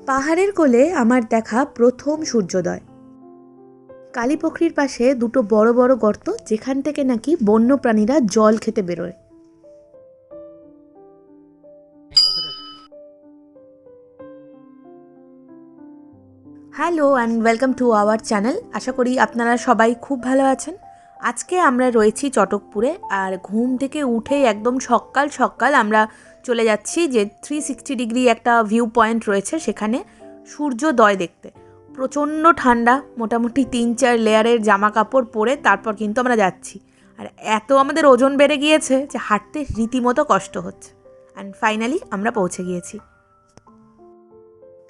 পাহাড়ের কোলে আমার দেখা প্রথম সূর্যোদয়। কালীপুখরির পাশে দুটো বড় বড় গর্ত, যেখান থেকে নাকি বন্য প্রাণীরা জল খেতে বেরোয়। Hello and welcome to our channel আশা করি আপনারা সবাই খুব ভালো আছেন। আজকে আমরা রয়েছি চটকপুরে, আর ঘুম থেকে উঠেই একদম সকাল সকাল আমরা চলে যাচ্ছি যে থ্রি সিক্সটি ডিগ্রি একটা ভিউ পয়েন্ট রয়েছে সেখানে, সূর্যোদয় দেখতে। প্রচণ্ড ঠান্ডা, মোটামুটি তিন চার লেয়ারের জামা কাপড় পরে তারপর কিন্তু আমরা যাচ্ছি। আর এত আমাদের ওজন বেড়ে গিয়েছে যে হাঁটতে রীতিমতো কষ্ট হচ্ছে। অ্যান্ড ফাইনালি আমরা পৌঁছে গিয়েছি।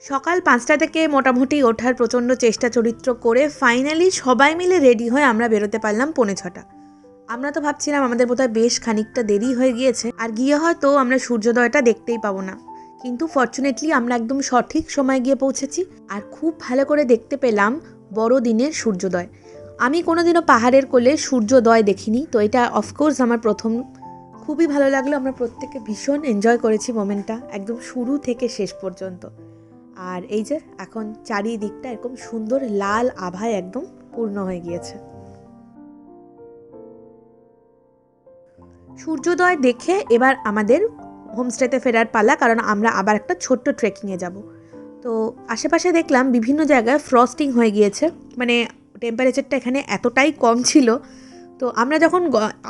সকাল পাঁচটা থেকে মোটামুটি ওঠার প্রচণ্ড চেষ্টা চরিত্র করে ফাইনালি সবাই মিলে রেডি হয়ে আমরা বেরোতে পারলাম পৌনে ছটা। আমরা তো ভাবছিলাম আমাদের বোধহয় বেশ খানিকটা দেরি হয়ে গিয়েছে, আর গিয়ে হয়তো আমরা সূর্যোদয়টা দেখতেই পাবো না। কিন্তু ফর্চুনেটলি আমরা একদম সঠিক সময় গিয়ে পৌঁছেছি, আর খুব ভালো করে দেখতে পেলাম বড়দিনের সূর্যোদয়। আমি কোনোদিনও পাহাড়ের কোলে সূর্যোদয় দেখিনি, তো এটা অফকোর্স আমার প্রথম। খুবই ভালো লাগল, আমরা প্রত্যেকে ভীষণ এনজয় করেছি মোমেন্টটা একদম শুরু থেকে শেষ পর্যন্ত। আর এই যে, এখন চারিদিকটা এরকম সুন্দর লাল আভায় একদম পূর্ণ হয়ে গিয়েছে। সূর্যোদয় দেখে এবার আমাদের হোমস্টেতে ফেরার পালা, কারণ আমরা আবার একটা ছোট্ট ট্রেকিংয়ে যাব। তো আশেপাশে দেখলাম বিভিন্ন জায়গায় ফ্রস্টিং হয়ে গিয়েছে। মানে টেম্পারেচারটা এখানে এতটাই কম ছিল তো আমরা যখন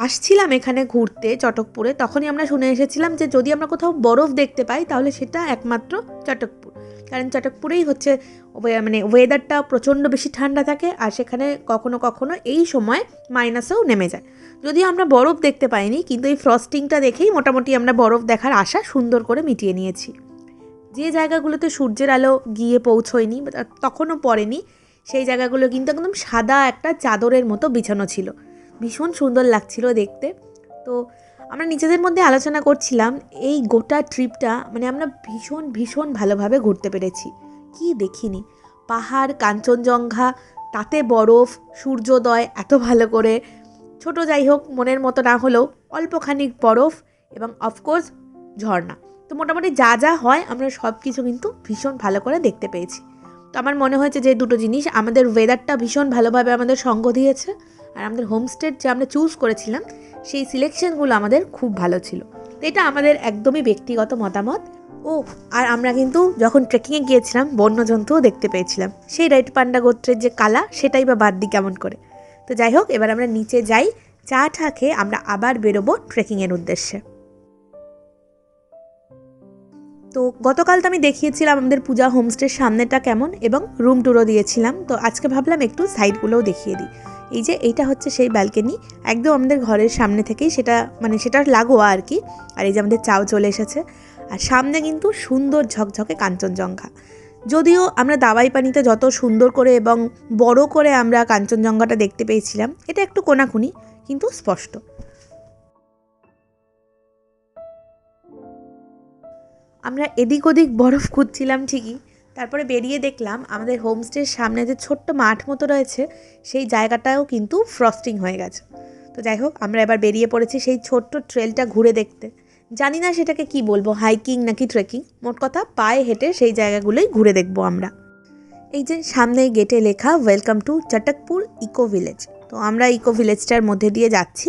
আসছিলাম এখানে ঘুরতে চটকপুরে, তখনই আমরা শুনে এসেছিলাম যে যদি আমরা কোথাও বরফ দেখতে পাই, তাহলে সেটা একমাত্র চটকপুর। কারণ চটকপুরেই হচ্ছে মানে ওয়েদারটা প্রচণ্ড বেশি ঠান্ডা থাকে আর সেখানে কখনো কখনো এই সময় মাইনাসেও নেমে যায়। যদিও আমরা বরফ দেখতে পাইনি, কিন্তু এই ফ্রস্টিংটা দেখেই মোটামুটি আমরা বরফ দেখার আশা সুন্দর করে মিটিয়ে নিয়েছি। যে জায়গাগুলোতে সূর্যের আলো গিয়ে পৌঁছয়নি তখনও পড়েনি, সেই জায়গাগুলো কিন্তু একদম সাদা একটা চাদরের মতো বিছানো ছিল। ভীষণ সুন্দর লাগছিল দেখতে। তো আমরা নিজেদের মধ্যে আলোচনা করছিলাম, এই গোটা ট্রিপটা মানে আমরা ভীষণ ভীষণ ভালোভাবে ঘুরতে পেরেছি। কি দেখিনি? পাহাড়, কাঞ্চনজঙ্ঘা, তাতে বরফ, সূর্যোদয়, এত ভালো করে। ছোট যাই হোক, মনের মতো না হলেও অল্পখানিক বরফ এবং অফকোর্স ঝর্ণা। তো মোটামুটি যা যা হয়, আমরা সব কিছু কিন্তু ভীষণ ভালো করে দেখতে পেয়েছি। তো আমার মনে হয়েছে যে দুটো জিনিস, আমাদের ওয়েদারটা ভীষণ ভালোভাবে আমাদের সঙ্গ দিয়েছে। আর আমাদের হোমস্টের যে আমরা চুজ করেছিলাম, সেই সিলেকশনগুলো আমাদের খুব ভালো ছিল। তো এটা আমাদের একদমই ব্যক্তিগত মতামত। ও আর আমরা কিন্তু যখন ট্রেকিংয়ে গিয়েছিলাম, বন্যজন্তুও দেখতে পেয়েছিলাম। সেই রাইট পান্ডা গোত্রের যে কালা, সেটাই বা বাদ দিই কেমন করে। তো যাই হোক, এবার আমরা নিচে যাই, চা ঠা খেয়ে আমরা আবার বেরোবো ট্রেকিংয়ের উদ্দেশ্যে। তো গতকাল তো আমি দেখিয়েছিলাম আমাদের পূজা হোমস্টের সামনেটা কেমন এবং রুম ট্যুরও দিয়েছিলাম। তো আজকে ভাবলাম একটু সাইডগুলোও দেখিয়ে দিই। এই যে এইটা হচ্ছে সেই ব্যালকনি একদম আমাদের ঘরের সামনে থেকেই সেটা মানে সেটার লাগোয়া আর কি। আর এই যে আমাদের চাও চলে এসেছে। আর সামনে কিন্তু সুন্দর ঝকঝকে কাঞ্চনজঙ্ঘা। যদিও আমরা দাবাই পানিতে যত সুন্দর করে এবং বড় করে আমরা কাঞ্চনজঙ্ঘাটা দেখতে পেয়েছিলাম, এটা একটু কোনাকুনি, কিন্তু স্পষ্ট। আমরা এদিক ওদিক বরফ খুঁজছিলাম ঠিকই। তারপরে বেরিয়ে দেখলাম আমাদের হোমস্টের সামনে যে ছোট্ট মাঠ মতো রয়েছে, সেই জায়গাটাও কিন্তু ফ্রস্টিং হয়ে গেছে। তো যাই হোক, আমরা এবার বেরিয়ে পড়েছি সেই ছোট্ট ট্রেলটা ঘুরে দেখতে। জানি না সেটাকে কি বলব হাইকিং নাকি ট্রেকিং মোট কথা পায়ে হেঁটে সেই জায়গাগুলোই ঘুরে দেখব আমরা। এই যে সামনে গেটে লেখা welcome to Chatakpur eco village তো আমরা ইকো ভিলেজটার মধ্যে দিয়ে যাচ্ছি।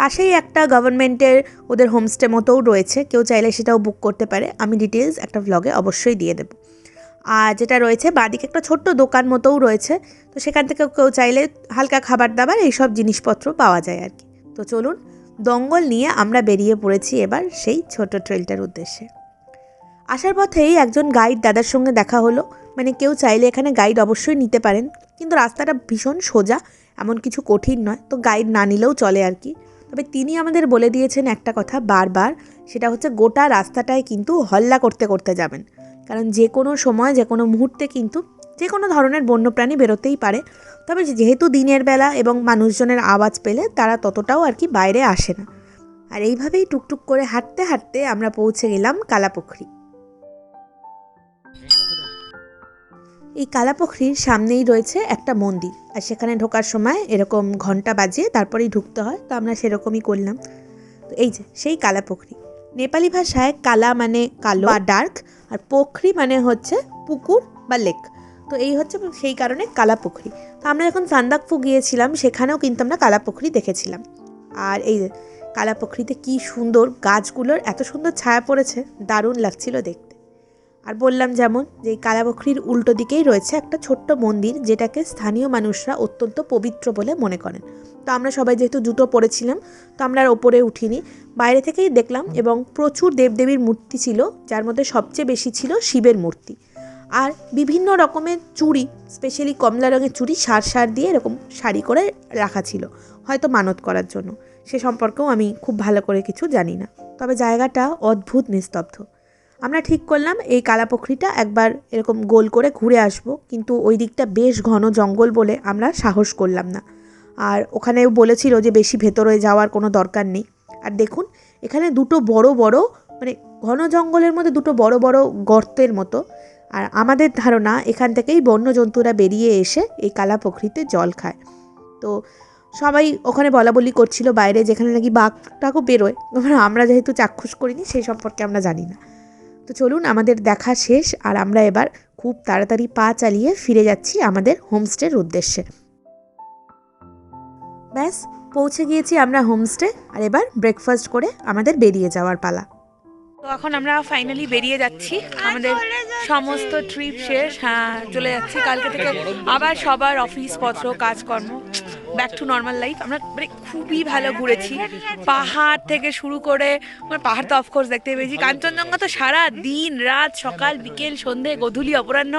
পাশেই একটা গভর্নমেন্টের ওদের হোমস্টে মতোও রয়েছে। কেউ চাইলে সেটাও বুক করতে পারে। আমি ডিটেলস একটা ভ্লগে অবশ্যই দিয়ে দেবো। আর যেটা রয়েছে, বাদিকে একটা ছোট্ট দোকান মতোও রয়েছে। তো সেখান থেকে কেউ চাইলে হালকা খাবার দাবার এইসব জিনিসপত্র পাওয়া যায় আর কি। তো চলুন, দঙ্গল নিয়ে আমরা বেরিয়ে পড়েছি এবার সেই ছোট ট্রেলটার উদ্দেশ্যে। আসার পথেই একজন গাইড দাদার সঙ্গে দেখা হলো। মানে কেউ চাইলে এখানে গাইড অবশ্যই নিতে পারেন। কিন্তু রাস্তাটা ভীষণ সোজা, এমন কিছু কঠিন নয়। তো গাইড না নিলেও চলে আর কি। তবে তিনি আমাদের বলে দিয়েছেন একটা কথা বারবার, সেটা হচ্ছে গোটা রাস্তাটায় কিন্তু হল্লা করতে করতে যাবেন। কারণ যে কোনো সময়, যে কোনো মুহূর্তে কিন্তু যে কোনো ধরনের বন্যপ্রাণী বেরোতেই পারে। তবে যেহেতু দিনের বেলা এবং মানুষজনের আওয়াজ পেলে তারা ততটাও আর কি বাইরে আসে না। আর এইভাবেই টুকটুক করে হাঁটতে হাঁটতে আমরা পৌঁছে গেলাম কালাপুখরি। এই কালাপুখরির সামনেই রয়েছে একটা মন্দির আর সেখানে ঢোকার সময় এরকম ঘণ্টা বাজে তারপরেই ঢুকতে হয়, তো আমরা সেরকমই করলাম। তো এই যে, সেই কালাপুখরি। নেপালি ভাষায় কালা মানে কালো বা ডার্ক আর পোখরি মানে হচ্ছে পুকুর বা লেক। তো এই হচ্ছে সেই কারণে কালা পুখরি তো আমরা যখন সান্দাকফু গিয়েছিলাম, সেখানেও কিন্তু আমরা কালা পুখরি দেখেছিলাম। আর এই যে কালা পুখরিতে কী সুন্দর গাছগুলোর এত সুন্দর ছায়া পড়েছে, দারুণ লাগছিল দেখতে। আর বললাম যেমন যে কালাবখরির উল্টো দিকেই রয়েছে একটা ছোট্ট মন্দির যেটাকে স্থানীয় মানুষরা অত্যন্ত পবিত্র বলে মনে করেন। তো আমরা সবাই যেহেতু জুতো পরেছিলাম, তো আমরা আর ওপরে উঠিনি। বাইরে থেকেই দেখলাম এবং প্রচুর দেবদেবীর মূর্তি ছিল, যার মধ্যে সবচেয়ে বেশি ছিল শিবের মূর্তি। আর বিভিন্ন রকমের চুড়ি স্পেশালি কমলা রঙের চুড়ি সার সার দিয়ে এরকম শাড়ি করে রাখা ছিল, হয়তো মানত করার জন্য। সে সম্পর্কেও আমি খুব ভালো করে কিছু জানি না। তবে জায়গাটা অদ্ভুত নিস্তব্ধ। আমরা ঠিক করলাম এই কালাপুখরিটা একবার এরকম গোল করে ঘুরে আসব, কিন্তু ওই দিকটা বেশ ঘন জঙ্গল বলে আমরা সাহস করলাম না। আর ওখানে বলেছিল যে বেশি ভেতরে যাওয়ার কোনো দরকার নেই। আর দেখুন, এখানে দুটো বড় বড় মানে ঘন জঙ্গলের মধ্যে দুটো বড় বড় গর্তের মতো। আর আমাদের ধারণা এখান থেকেই বন্য জন্তুরা বেরিয়ে এসে এই কালাপুখরিতে জল খায়। তো সবাই ওখানে বলা বলি করছিল বাইরে, যেখানে নাকি বাঘটাকেও বেরোয়। আমরা যেহেতু চাক্ষুষ করিনি, সেই সম্পর্কে আমরা জানি না। তো চলুন আমাদের দেখা শেষ, আর আমরা এবার খুব তাড়াতাড়ি পা চালিয়ে ফিরে যাচ্ছি আমাদের হোমস্টের উদ্দেশ্যে। ব্যাস, পৌঁছে গিয়েছি আমরা হোমস্টে, আর এবার ব্রেকফাস্ট করে আমাদের বেরিয়ে যাওয়ার পালা। তো এখন আমরা ফাইনালি বেরিয়ে যাচ্ছি। আমাদের সমস্ত ট্রিপ শেষ হ্যাঁ চলে যাচ্ছি। কালকে থেকে আবার সবার অফিস পত্র, কাজকর্ম ব্যাক টু নর্মাল লাইফ আমরা মানে খুবই ভালো ঘুরেছি। পাহাড় থেকে শুরু করে মানে পাহাড় তো অফকোর্স দেখতে পেয়েছি। কাঞ্চনজঙ্ঘা তো সারা দিন, রাত, সকাল, বিকেল, সন্ধে, গধূলি, অপরাহ্ন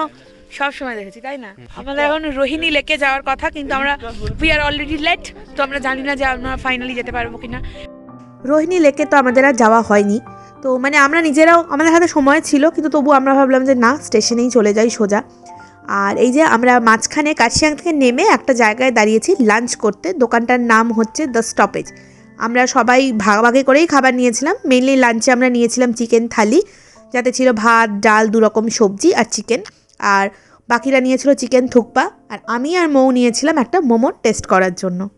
সব সময় দেখেছি, তাই না? আমাদের এখন রোহিণী লেকে যাওয়ার কথা, কিন্তু আমরা উই আর অলরেডি লেট তো আমরা জানি না যে আমরা ফাইনালি যেতে পারব কিনা। রোহিণী লেকে তো আমাদের আর যাওয়া হয়নি। তো মানে আমরা নিজেরাও, আমাদের হাতে সময় ছিল, কিন্তু তবু আমরা ভাবলাম যে না, স্টেশনেই চলে যাই সোজা। আর এই যে আমরা মাঝখানে কাশিয়াং থেকে নেমে একটা জায়গায় দাঁড়িয়েছি লাঞ্চ করতে। দোকানটার নাম হচ্ছে দ্য স্টপেজ। আমরা সবাই ভাগাভাগি করেই খাবার নিয়েছিলাম। মেনলি লাঞ্চে আমরা নিয়েছিলাম চিকেন থালি, যাতে ছিল ভাত, ডাল, দু রকম সবজি আর চিকেন। আর বাকিরা নিয়েছিল চিকেন থুকপা। আর আমি আর মৌ নিয়েছিলাম একটা মোমো টেস্ট করার জন্য।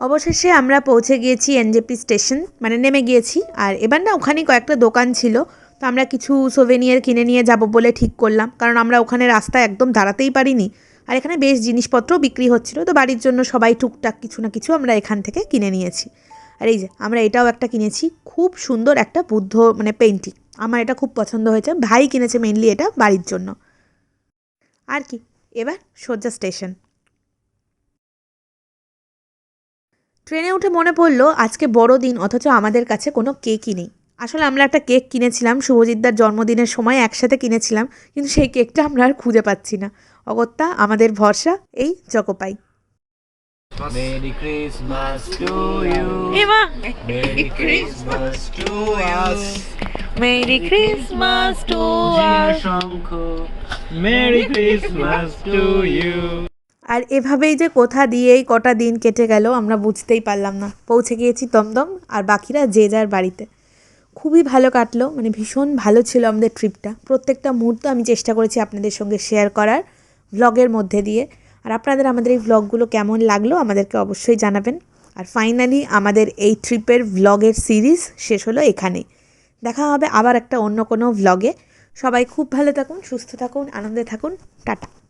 অবশেষে আমরা পৌঁছে গিয়েছি এনজেপি স্টেশন মানে নেমে গিয়েছি। আর এবার না ওখানেই কয়েকটা দোকান ছিল। তো আমরা কিছু সোভেনিয়ার কিনে নিয়ে যাব বলে ঠিক করলাম। কারণ আমরা ওখানে রাস্তায় একদম দাঁড়াতেই পারিনি। আর এখানে বেশ জিনিসপত্রও বিক্রি হচ্ছিল। তো বাড়ির জন্য সবাই টুকটাক কিছু না কিছু আমরা এখান থেকে কিনে নিয়েছি। আর এই যে, আমরা এটাও একটা কিনেছি। খুব সুন্দর একটা বুদ্ধ মানে পেন্টিং আমার এটা খুব পছন্দ হয়েছে। ভাই কিনেছে মেনলি এটা বাড়ির জন্য। আর কি, এবার সোজা স্টেশন ট্রেনে উঠে মনে পড়ল, আজকে বড় দিন অথচ আমাদের কাছে কোনো কেকই নেই। আসলে আমরা একটা কেক কিনেছিলাম শুভজিৎদার জন্মদিনের সময় একসাথে কিনেছিলাম কিন্তু সেই কেকটা আমরা আর খুঁজে পাচ্ছি না। অগত্যা আমাদের ভরসা এই Choco Pie Merry Christmas to you. Merry Christmas to us. Merry Christmas to Dear Merry Christmas to you. আর এভাবেই যে কোথা দিয়ে এই কটা দিন কেটে গেল আমরা বুঝতেই পারলাম না। পৌঁছে গিয়েছি দমদম আর বাকিরা যে যার বাড়িতে। খুবই ভালো কাটলো মানে ভীষণ ভালো ছিল আমাদের ট্রিপটা। প্রত্যেকটা মুহূর্ত আমি চেষ্টা করেছি আপনাদের সঙ্গে শেয়ার করার ভ্লগের মধ্যে দিয়ে। আর আপনাদের আমাদের এই ভ্লগগুলো কেমন লাগল আমাদেরকে অবশ্যই জানাবেন। আর ফাইনালি আমাদের এই ট্রিপের ভ্লগের সিরিজ শেষ হলো এখানে দেখা হবে আবার একটা অন্য কোনো ভ্লগে সবাই খুব ভালো থাকুন, সুস্থ থাকুন, আনন্দে থাকুন। টাটা।